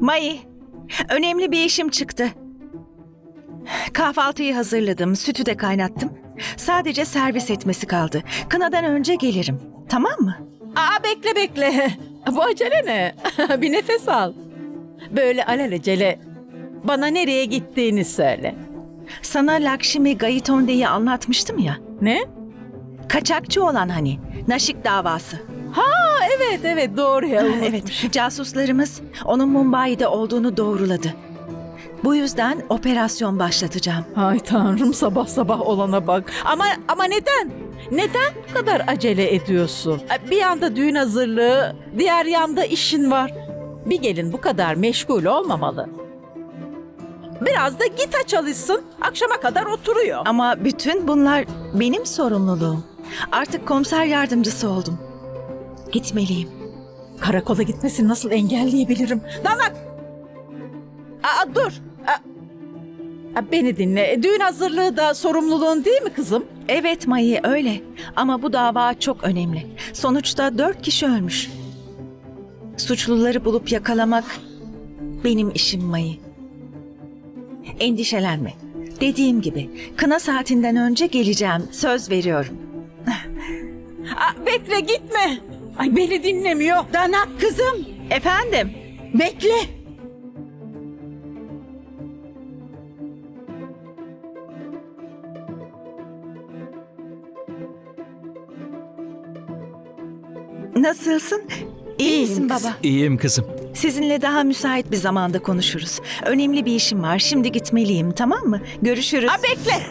May, önemli bir işim çıktı. Kahvaltıyı hazırladım, sütü de kaynattım. Sadece servis etmesi kaldı. Kınadan önce gelirim. Tamam mı? Aa bekle bekle. Bu acele ne? bir nefes al. Böyle alelacele bana nereye gittiğini söyle. Sana Lakshmi Gayitonde'yi anlatmıştım ya. Ne? Kaçakçı olan hani. Naşik davası. Aa, evet evet doğru ya. Evet, casuslarımız onun Mumbai'de olduğunu doğruladı. Bu yüzden operasyon başlatacağım. Ay tanrım sabah sabah olana bak. Ama ama neden? Neden bu kadar acele ediyorsun? Bir yanda düğün hazırlığı, diğer yanda işin var. Bir gelin bu kadar meşgul olmamalı. Biraz da gita çalışsın. Akşama kadar oturuyor. Ama bütün bunlar benim sorumluluğum. Artık komiser yardımcısı oldum. Gitmeliyim. Karakola gitmesini nasıl engelleyebilirim? Danak! Aa dur! Aa, beni dinle. Düğün hazırlığı da sorumluluğun değil mi kızım? Evet Mayı öyle. Ama bu dava çok önemli. Sonuçta dört kişi ölmüş. Suçluları bulup yakalamak benim işim Mayı. Endişelenme. Dediğim gibi kına saatinden önce geleceğim. Söz veriyorum. Aa, bekle gitme. Ay beni dinlemiyor. Danak kızım Efendim? bekle. Nasılsın? İyi İyiyim misin kızım. baba? İyiyim kızım. Sizinle daha müsait bir zamanda konuşuruz. Önemli bir işim var. Şimdi gitmeliyim, tamam mı? Görüşürüz. Aa, bekle.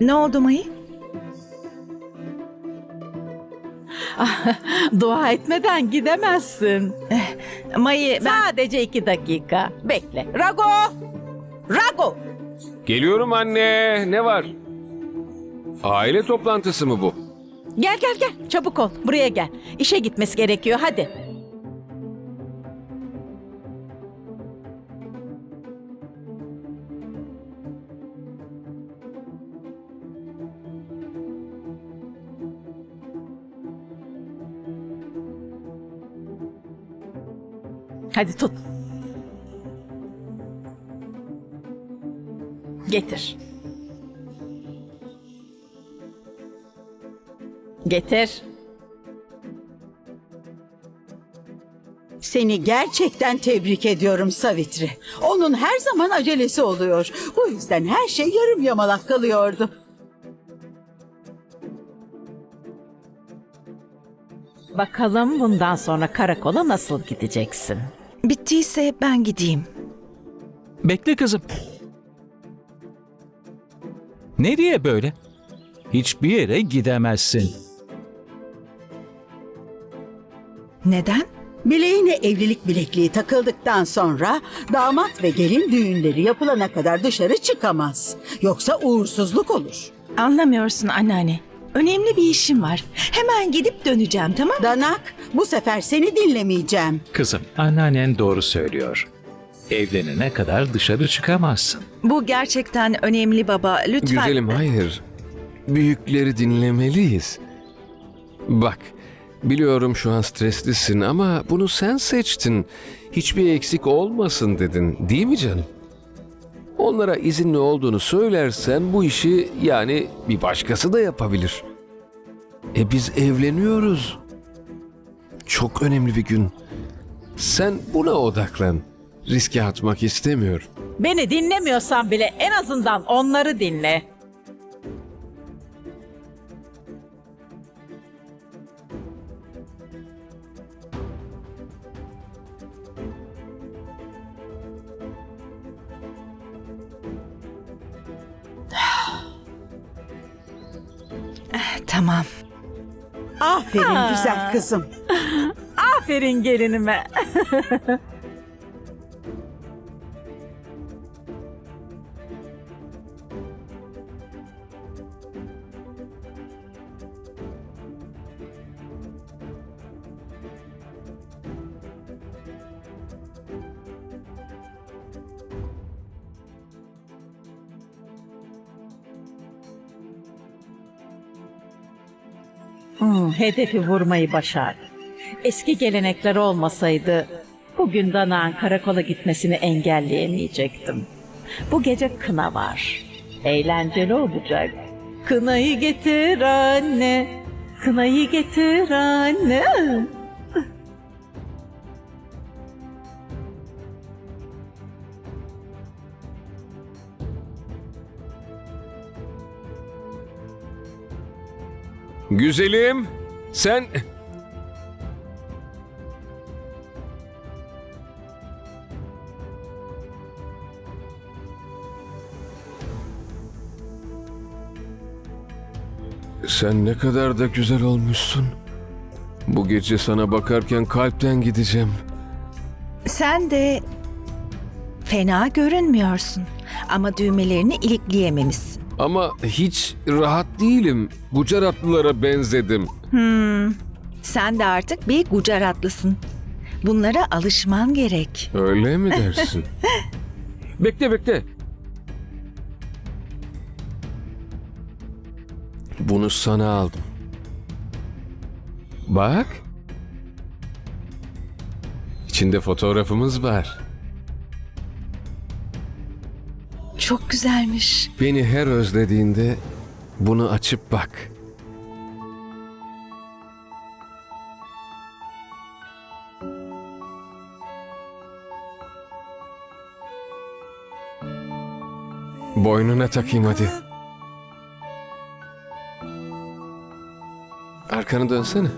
Ne oldu Mayı? Dua etmeden gidemezsin. Mayı ben... Sadece iki dakika. Bekle. Rago! Rago! Geliyorum anne. Ne var? Aile toplantısı mı bu? Gel gel gel. Çabuk ol. Buraya gel. İşe gitmesi gerekiyor. Hadi. Hadi tut. Getir. Getir. Seni gerçekten tebrik ediyorum Savitri. Onun her zaman acelesi oluyor. Bu yüzden her şey yarım yamalak kalıyordu. Bakalım bundan sonra karakola nasıl gideceksin? Bittiyse ben gideyim. Bekle kızım. Nereye böyle? Hiçbir yere gidemezsin. Neden? Bileğine evlilik bilekliği takıldıktan sonra damat ve gelin düğünleri yapılana kadar dışarı çıkamaz. Yoksa uğursuzluk olur. Anlamıyorsun anneanne. Önemli bir işim var. Hemen gidip döneceğim tamam mı? Danak, bu sefer seni dinlemeyeceğim. Kızım, anneannen doğru söylüyor. Evlenene kadar dışarı çıkamazsın. Bu gerçekten önemli baba. Lütfen. Güzelim hayır. Büyükleri dinlemeliyiz. Bak, biliyorum şu an streslisin ama bunu sen seçtin. Hiçbir eksik olmasın dedin, değil mi canım? Onlara izinli olduğunu söylersen bu işi yani bir başkası da yapabilir. E biz evleniyoruz. Çok önemli bir gün. Sen buna odaklan. Riske atmak istemiyorum. Beni dinlemiyorsan bile en azından onları dinle. Kızım. Aferin gelinime. Hmm, hedefi vurmayı başardı. Eski gelenekler olmasaydı Bugün Dana'nın karakola gitmesini engelleyemeyecektim. Bu gece kına var. Eğlenceli olacak. Kınayı getir anne. Kınayı getir anne. Güzelim, sen... Sen ne kadar da güzel olmuşsun. Bu gece sana bakarken kalpten gideceğim. Sen de fena görünmüyorsun. Ama düğmelerini ilikleyememişsin. Ama hiç rahat değilim. Gucaratlılara benzedim. Sen de artık bir Gucaratlısın. Bunlara alışman gerek. Öyle mi dersin? bekle bekle. Bunu sana aldım. Bak. İçinde fotoğrafımız var. Çok güzelmiş. Beni her özlediğinde bunu açıp bak. Boynuna takayım hadi. Arkanı dönsene.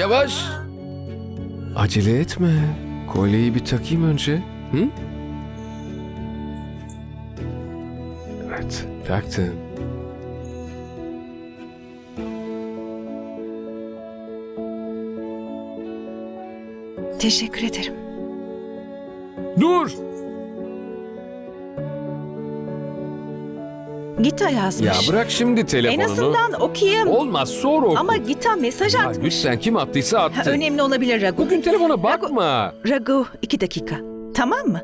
Yavaş. Acele etme. Kolyeyi bir takayım önce. Hı? Evet, taktım. Teşekkür ederim. Dur! Gita yazmış. Ya bırak şimdi En telefonunu. azından okuyayım. Olmaz sonra oku. Ama Gita mesaj Ya atmış. lütfen kim attıysa Ha, attı. önemli olabilir Ragu. Bugün telefona bakma. Ragu iki dakika. Tamam mı?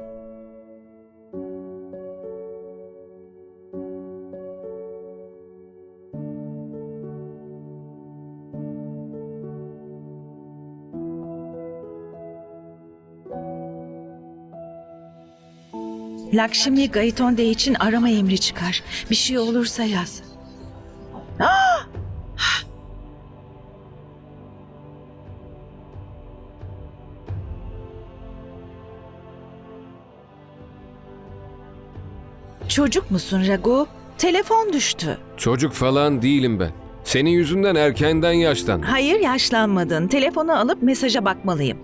Lakşmi Gaitonde için arama emri çıkar. Bir şey olursa yaz. Çocuk musun Ragu? Telefon düştü. Çocuk falan değilim ben. Senin yüzünden erkenden yaşlandım. Hayır yaşlanmadın. Telefonu alıp mesaja bakmalıyım.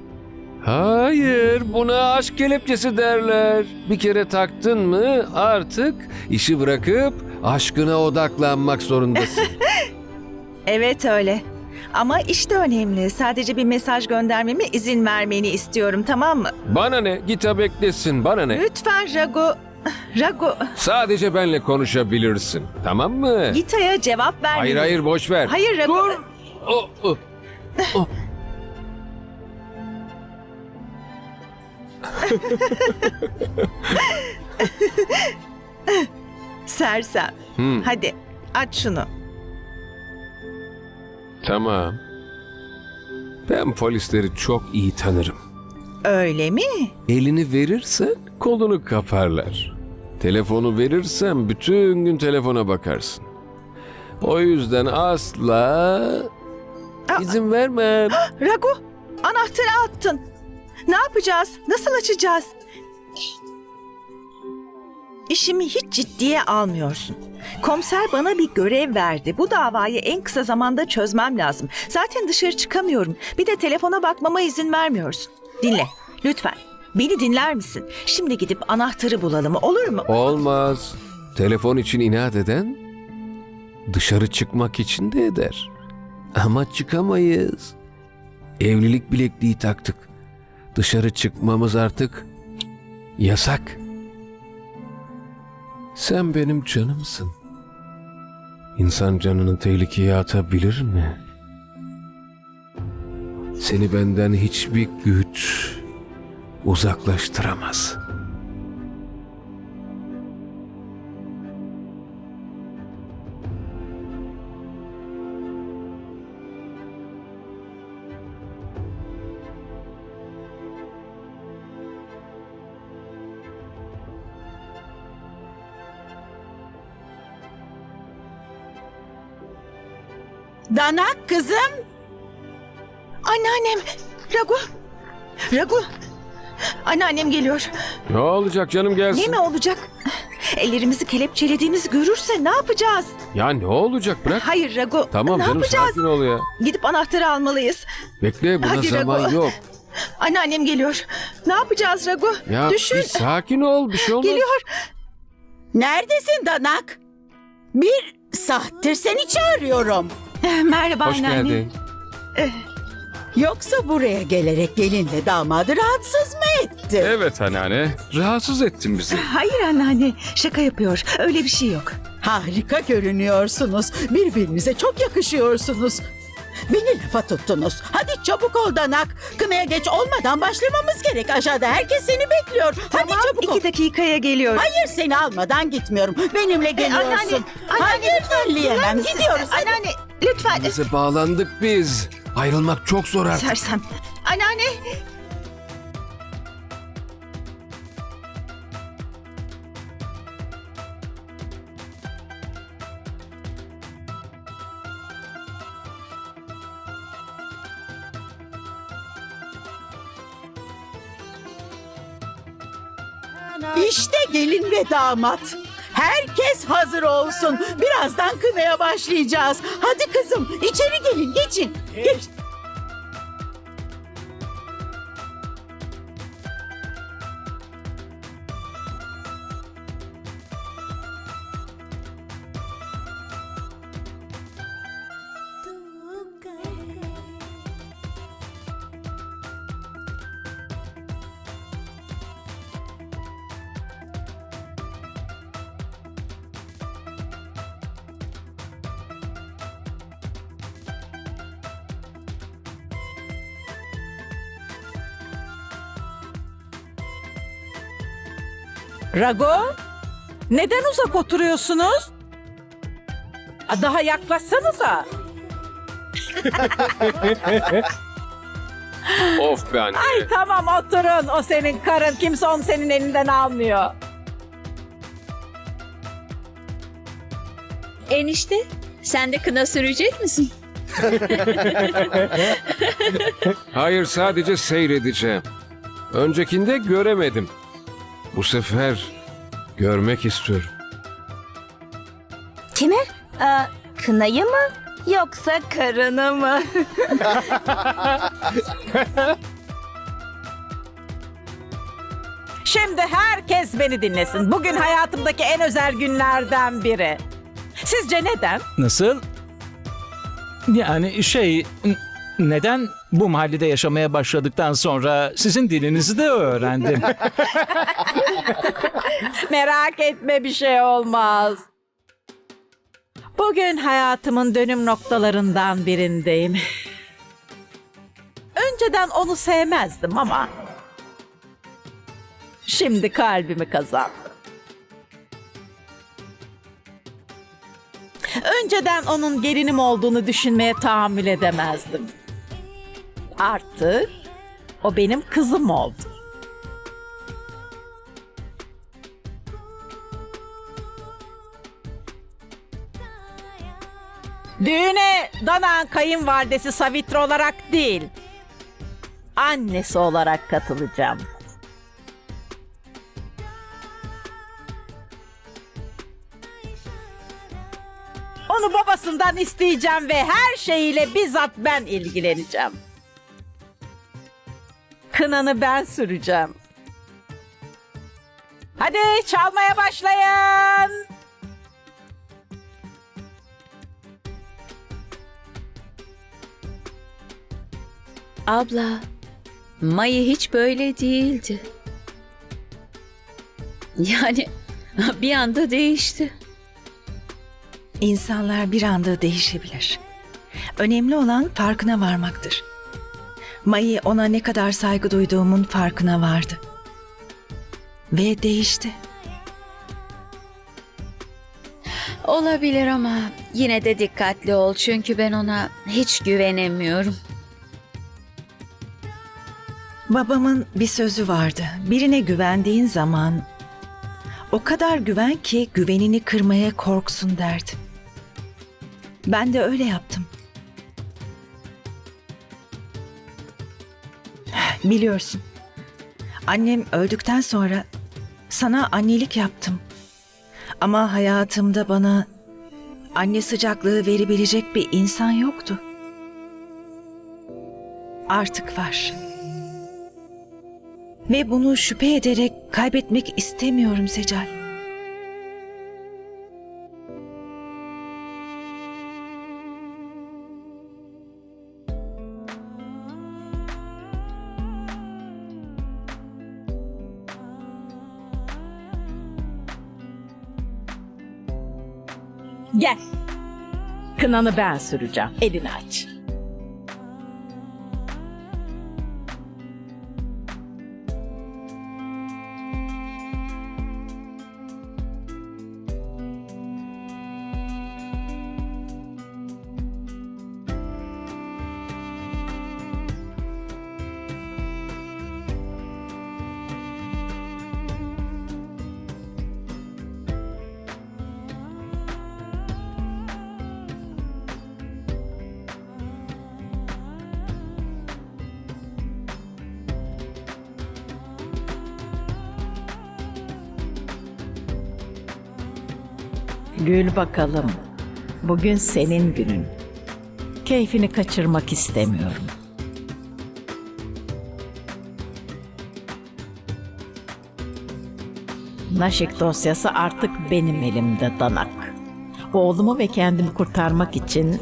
Hayır, buna aşk kelepçesi derler. Bir kere taktın mı artık işi bırakıp aşkına odaklanmak zorundasın. Evet öyle. Ama işte önemli. Sadece bir mesaj göndermeme izin vermeni istiyorum tamam mı? bana ne? Git ha beklesin, bana ne? Lütfen Ragu. Ragu. Sadece benle konuşabilirsin, tamam mı? Gita'ya cevap ver. Hayır hayır boş ver. Hayır Ragu. Dur. Oh, oh. Oh. Sersem. Hmm, Hadi aç şunu. tamam. Ben polisleri çok iyi tanırım. Öyle mi? Elini verirsen kolunu kaparlar. Telefonu verirsen bütün gün telefona bakarsın. O yüzden asla izin vermem. Ragu anahtarı attın. Ne yapacağız? Nasıl açacağız? işimi hiç ciddiye almıyorsun. Komiser bana bir görev verdi. Bu davayı en kısa zamanda çözmem lazım. Zaten dışarı çıkamıyorum. Bir de telefona bakmama izin vermiyorsun. Dinle, lütfen. Beni dinler misin? Şimdi gidip anahtarı bulalım, olur mu? Olmaz. Telefon için inat eden dışarı çıkmak için de eder. Ama çıkamayız. Evlilik bilekliği taktık. Dışarı çıkmamız artık yasak. Sen benim canımsın. İnsan canını tehlikeye atabilir mi? Seni benden hiçbir güç uzaklaştıramaz.'' Danak kızım. Anneannem, Ragu, Ragu. Anneannem geliyor. Ne olacak canım gelsin? Ne mi olacak? Ellerimizi kelepçelediğimizi görürse ne yapacağız? Ya ne olacak bırak. Hayır Ragu, Tamam ne canım yapacağız? sakin ol ya. Gidip anahtarı almalıyız. Bekle buna Hadi zaman Rago. yok. Anneannem geliyor. Ne yapacağız Ragu? Ya Düşün. bir sakin ol bir şey olmaz. Geliyor. Neredesin Danak? Bir saattir seni çağırıyorum. Merhaba Hoş anneanne. geldin. Yoksa buraya gelerek gelinle damadı rahatsız mı etti? Evet anneanne. Rahatsız ettin bizi. Hayır anneanne. Şaka yapıyor. Öyle bir şey yok. Harika görünüyorsunuz. Birbirinize çok yakışıyorsunuz. Beni lafa tuttunuz. Hadi çabuk ol Danak. Kınaya geç olmadan başlamamız gerek. Aşağıda herkes seni bekliyor. Hadi Tamam çabuk ol. iki dakikaya geliyor. Hayır seni almadan gitmiyorum. Benimle geliyorsun. anneanne, anneanne Hayır lütfen. belleyemem. Gidiyoruz. Gidiyoruz. Hadi. Anneanne lütfen. Bize bağlandık biz. Ayrılmak çok zor artık. Sersem. Anneanne. İşte gelin ve damat. Herkes hazır olsun. Birazdan kınaya başlayacağız. Hadi kızım içeri gelin geçin. Geç. Rago, neden uzak oturuyorsunuz? Daha yaklaşsanıza. Of be anne. Ay tamam oturun. O senin karın. Kimse onu senin elinden almıyor. Enişte, sen de kına sürecek misin? Hayır sadece seyredeceğim. Öncekinde göremedim. Bu sefer görmek istiyorum. Kimi? Aa, kınayı mı? Yoksa karını mı? Şimdi herkes beni dinlesin. Bugün hayatımdaki en özel günlerden biri. Sizce neden? Nasıl? Yani şey n- neden bu mahallede yaşamaya başladıktan sonra sizin dilinizi de öğrendim. Merak etme bir şey olmaz. Bugün hayatımın dönüm noktalarından birindeyim. Önceden onu sevmezdim ama şimdi kalbimi kazandı. Önceden onun gelinim olduğunu düşünmeye tahammül edemezdim. Artık o benim kızım oldu. Düğüne Danan kayınvalidesi Savitri olarak değil, annesi olarak katılacağım. Onu babasından isteyeceğim ve her şeyiyle bizzat ben ilgileneceğim. Kınanı ben süreceğim. Hadi çalmaya başlayın. Abla, Mayı hiç böyle değildi. Yani bir anda değişti. İnsanlar bir anda değişebilir. Önemli olan farkına varmaktır. Mayı ona ne kadar saygı duyduğumun farkına vardı. Ve değişti. Olabilir ama yine de dikkatli ol çünkü ben ona hiç güvenemiyorum. Babamın bir sözü vardı. Birine güvendiğin zaman o kadar güven ki güvenini kırmaya korksun derdi. Ben de öyle yaptım. Biliyorsun. Annem öldükten sonra sana annelik yaptım. Ama hayatımda bana anne sıcaklığı verebilecek bir insan yoktu. Artık var. Ve bunu şüphe ederek kaybetmek istemiyorum Secal. Gel. Kınanı ben süreceğim. Elini aç. Gül bakalım. Bugün senin günün. Keyfini kaçırmak istemiyorum. Naşik dosyası artık benim elimde danak. Oğlumu ve kendimi kurtarmak için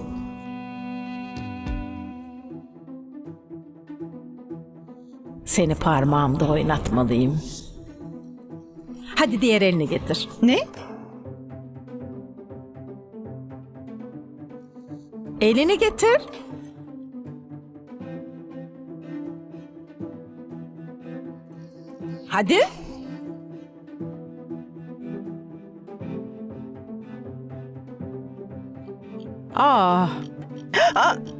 seni parmağımda oynatmalıyım. Hadi diğer elini getir. Ne? Elini getir. Hadi. Aa.